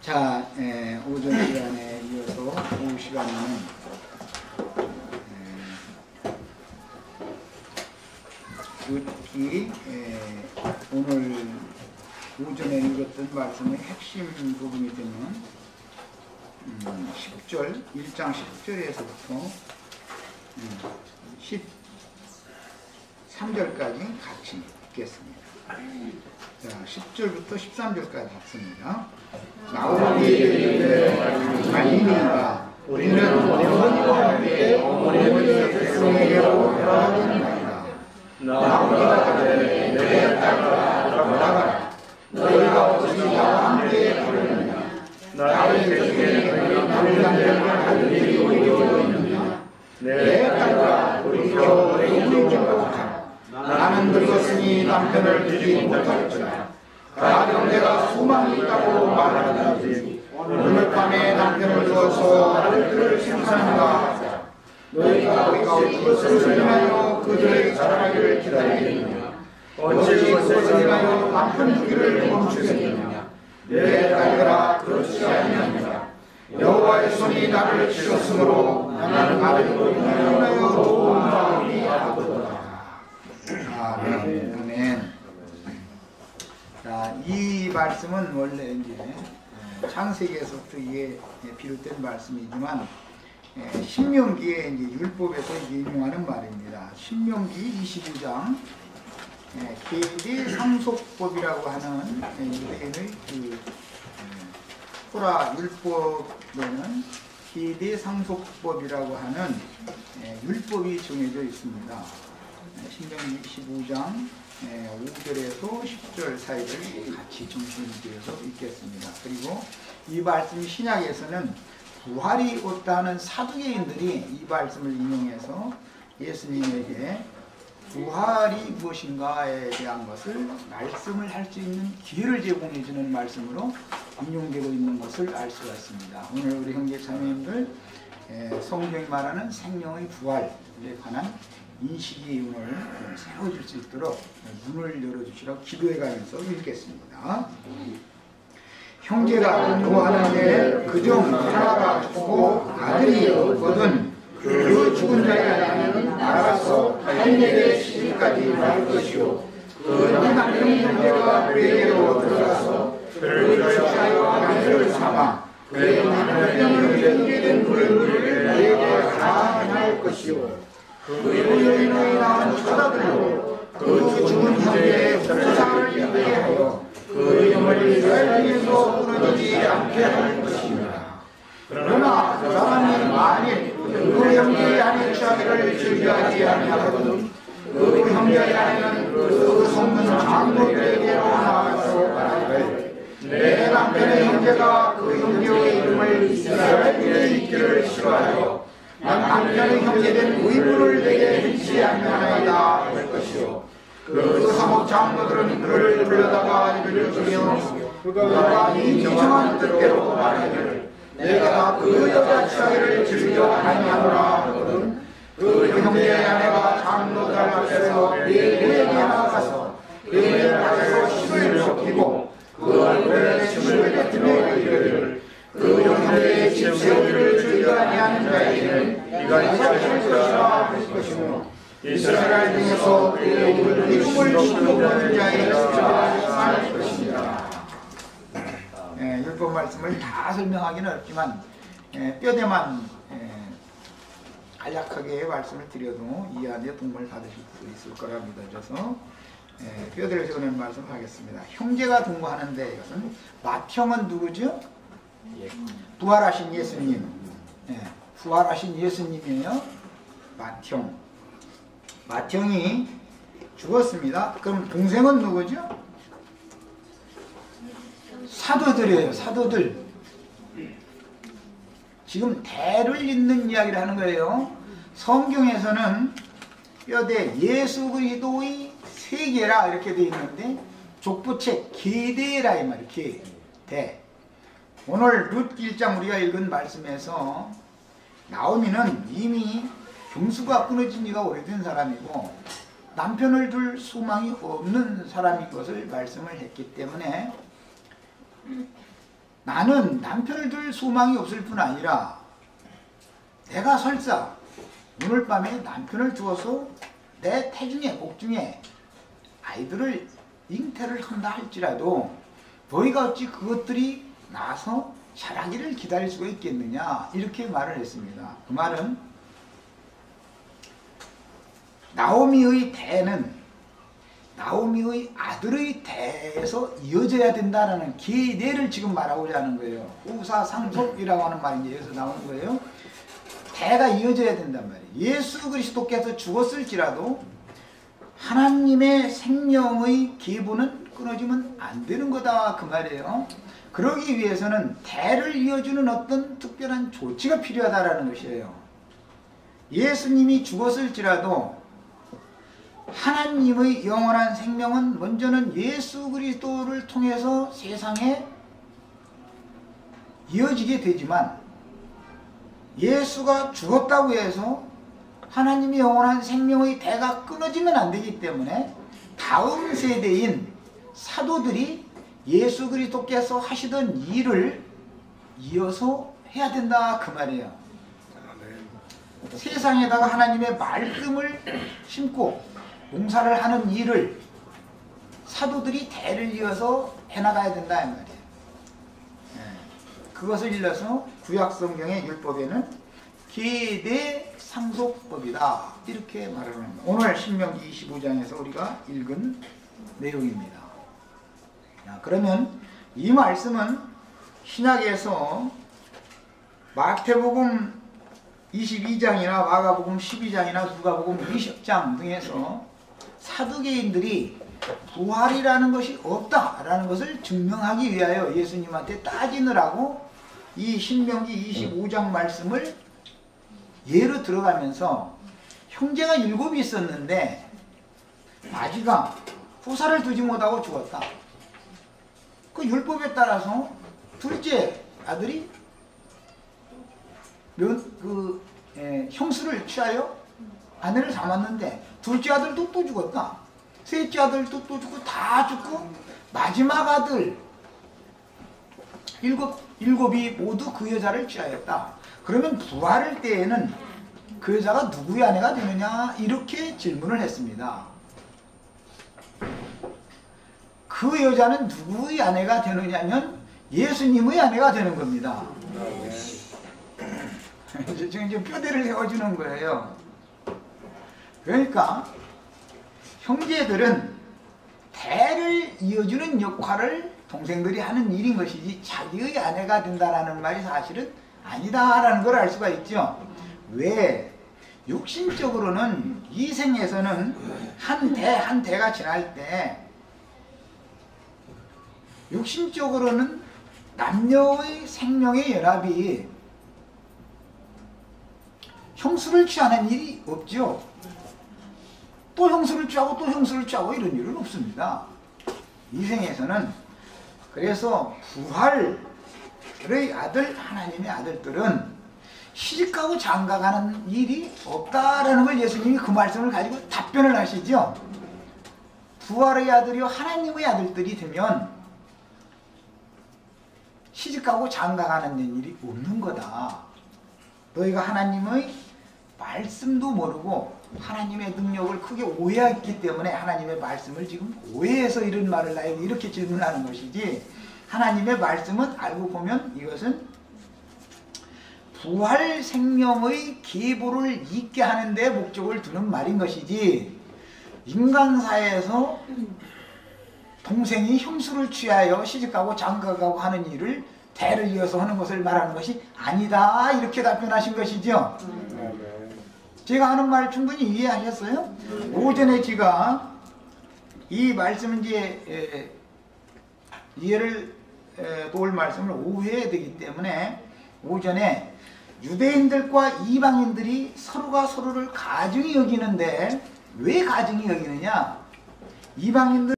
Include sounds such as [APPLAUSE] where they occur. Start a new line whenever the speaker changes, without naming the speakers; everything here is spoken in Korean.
자, 에, 오전 시간에 이어서 오후 시간에는 에, 특히 에, 오늘 오전에 읽었던 말씀의 핵심 부분이 되는 음, 10절, 1장 10절에서부터 음, 13절까지 같이 읽겠습니다. 자, 10절부터 13절까지 읽습니다. 나오니 이르되 아니니가 우리는 영원히와 함께 어머니의 백성에게로 돌아가니이다 나오니가 그래 내 딸과 돌아가라 너희가 어찌 나와 함께 가느냐 나의 백성이 나를 남편을 하는 일이 어디있느냐 내 딸과 돌이켜 내 인생을 하라 나는 늙었으니 남편을 못할지라 가령 내가 소망이 있다고 말하든지 오늘 밤에 남편을 두어서 아들들을 생산하라 너희가 우리가 어찌 인하여 그들의 자라기를 기다리느냐? 어찌 그것을 인하여 남편 주기를 멈추겠느냐? 내 딸들아 그렇지 아니하니라 여호와의 손이 나를 치셨으므로 나는 아들로 인하여 마음이 아프도다 아멘 아멘 자, 이 말씀은 원래 이제 어, 창세기에서부터 이게 비롯된 말씀이지만 에, 신명기에 이제 율법에서 인용하는 말입니다. 신명기 22장 에, 계대 상속법이라고 하는 에, 유대인의 그 에, 토라 율법에는 계대 상속법이라고 하는 에, 율법이 정해져 있습니다. 에, 신명기 25장 5절에서 10절 사이를 같이 들여서 읽겠습니다. 그리고 이 말씀 신약에서는 부활이 없다는 사두개인들이 이 말씀을 인용해서 예수님에게 부활이 무엇인가에 대한 것을 말씀을 할 수 있는 기회를 제공해 주는 말씀으로 인용되고 있는 것을 알 수가 있습니다. 오늘 우리 형제 자매님들 성경이 말하는 생명의 부활에 관한 인식의 문을 세워줄 수 있도록 문을 열어주시라고 기도해가면서 읽겠습니다. 형제가 노하는데 그중 하나가 죽고 아들이 없거든 그 죽은 자의 아내는 알아서 타인에게 시집까지 말 것이요 그 남편 형제가 그에게로 들어가서 그를 축사하여 아내를 삼아 그의 남편 형제된 물을 그에게 다할 것이요 그 여인의 낳은 처자들로 그 죽은 형제의 부상을 입게 하여 그 영을 이스라엘에서 끊어지지 않게 할 것입 남편의 형제된 의무를 내게 행치 아니하나이다 할 것이요 그 사목 장로들은 그를 불러다가 이를 주며 그가 이 정한 뜻대로 말하기를 내가 그 여자 취하기를 즐겨 아니하노라 하거든. 그 형제의 아내가 장로들 앞에서 그에게 나아가서 그의 발에서 심을 섞이고 그 얼굴에 심을 뱉으며 이르기를 그 형제의 집세우기를 즐겨 아니하는 예, 율법 말씀을 다 설명하기는 어렵지만 예, 뼈대만 예, 간략하게 말씀을 드려도 이 안에 도움을 받으실 수 있을 거라 믿어져서 예, 뼈대를 적어낸 말씀을 하겠습니다. 형제가 동거하는데 이것은 맏형은 누구죠? 부활하신 예수님. 예, 부활하신 예수님이에요. 맏형. 맏형이 죽었습니다. 그럼 동생은 누구죠? 사도들이에요. 사도들. 지금 대를 잇는 이야기를 하는 거예요. 성경에서는 뼈대 예수 그리스도의 세계라 이렇게 되어 있는데 족부책 계대라 이 말이에요. 계, 대. 오늘 룻 1장 우리가 읽은 말씀에서 나오미는 이미 경수가 끊어진 지가 오래된 사람이고 남편을 둘 소망이 없는 사람인 것을 말씀을 했기 때문에
나는 남편을 둘 소망이 없을 뿐 아니라 내가 설사 오늘 밤에 남편을 두어서 내 태중에 복중에 아이들을 잉태를 한다 할지라도 너희가 어찌 그것들이 나서 자라기를 기다릴 수가 있겠느냐 이렇게 말을 했습니다. 그 말은 나오미의 대는 나오미의 아들의 대에서 이어져야 된다라는 계대를 지금 말하고자 하는 거예요. 후사상속이라고 하는 말이 여기서 나오는 거예요. 대가 이어져야 된단 말이에요. 예수 그리스도께서 죽었을지라도 하나님의 생명의 기부는 끊어지면 안 되는 거다 그 말이에요. 그러기 위해서는 대를 이어주는 어떤 특별한 조치가 필요하다라는 것이에요. 예수님이 죽었을지라도 하나님의 영원한 생명은 먼저는 예수 그리스도를 통해서 세상에 이어지게 되지만 예수가 죽었다고 해서 하나님의 영원한 생명의 대가 끊어지면 안 되기 때문에 다음 세대인 사도들이 예수 그리스도께서 하시던 일을 이어서 해야 된다 그 말이에요. 세상에다가 하나님의 말씀을 심고 봉사를 하는 일을 사도들이 대를 이어서 해나가야 된다 이 말이에요. 예. 그것을 일러서 구약 성경의 율법에는 계대 상속법이다 이렇게 말을 합니다. 오늘 신명기 25장에서 우리가 읽은 내용입니다. 자, 그러면 이 말씀은 신약에서 마태복음 22장이나 마가복음 12장이나 누가복음 20장 등에서 사두개인들이 부활이라는 것이 없다라는 것을 증명하기 위하여 예수님한테 따지느라고 이 신명기 25장 말씀을 예로 들어가면서 형제가 일곱이 있었는데 마지가 후사를 두지 못하고 죽었다. 그 율법에 따라서 둘째 아들이 면, 그 에, 형수를 취하여 아내를 삼았는데 둘째 아들도 또 죽었다. 셋째 아들도 또 죽고 다 죽고 마지막 아들 일곱 일곱이 모두 그 여자를 취하였다. 그러면 부활할 때에는 그 여자가 누구의 아내가 되느냐 이렇게 질문을 했습니다. 그 여자는 누구의 아내가 되느냐면 예수님의 아내가 되는 겁니다. [LAUGHS] 지금 이제 뼈대를 세워주는 거예요. 그러니까 형제들은 대를 이어주는 역할을 동생들이 하는 일인 것이지 자기의 아내가 된다라는 말이 사실은 아니다라는 걸 알 수가 있죠. 왜? 육신적으로는 이 생에서는 한 대, 한 대가 지날 때 육신적으로는 남녀의 생명의 연합이 형수를 취하는 일이 없죠. 또 형수를 취하고 또 형수를 취하고 이런 일은 없습니다. 이 생에서는 그래서 부활의 아들 하나님의 아들들은 시집가고 장가가는 일이 없다라는 걸 예수님이 그 말씀을 가지고 답변을 하시죠. 부활의 아들이요 하나님의 아들들이 되면 시집가고 장가가는 일이 없는 거다. 너희가 하나님의 말씀도 모르고 하나님의 능력을 크게 오해했기 때문에 하나님의 말씀을 지금 오해해서 이런 말을 나에게 이렇게 질문하는 것이지 하나님의 말씀은 알고 보면 이것은 부활 생명의 계보를 잊게 하는 데 목적을 두는 말인 것이지 인간사에서 동생이 형수를 취하여 시집가고 장가가고 하는 일을 대를 이어서 하는 것을 말하는 것이 아니다 이렇게 답변하신 것이죠. 제가 하는 말 충분히 이해하셨어요? 오전에 제가 이 말씀 이제 이해를 도울 말씀을 오후해야 되기 때문에 오전에 유대인들과 이방인들이 서로가 서로를 가증히 여기는데 왜 가증히 여기느냐? 이방인들